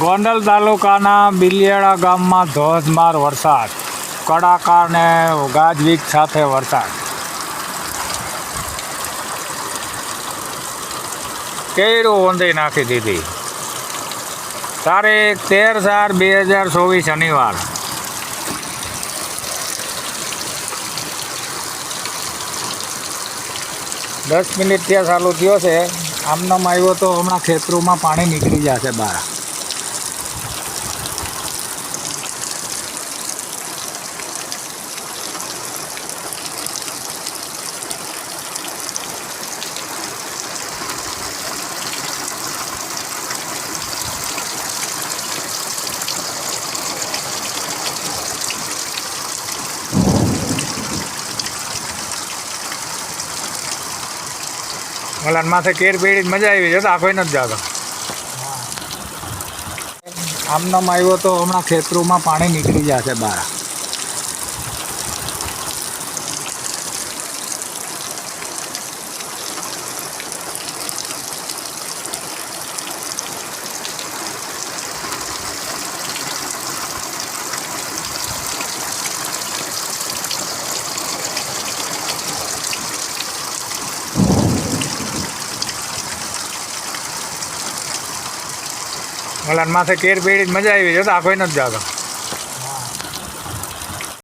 ગોંડલ તાલુકાના બિલિયાળા ગામમાં ધોધમાર વરસાદ. કડાકા ને ગાજવીજ સાથે વરસાદ. કેરું ઊંધી નાખી દીધી. તારીખ તેર ચાર બે હજાર ચોવીસ શનિવાર. દસ મિનિટ ત્યાં ચાલુ થયો છે. આમનામ આવ્યો તો હમણાં ખેતરોમાં પાણી નીકળી જશે બહાર. ઓલા માથે કેર પેડી મજા આવી જતો આખો નથી જતો. આમનામ આવ્યો તો હમણાં ખેતરોમાં પાણી નીકળી જશે બહાર. ઓલા માથે કેર પેડી મજા આવી જતા આખો નથી જાતો.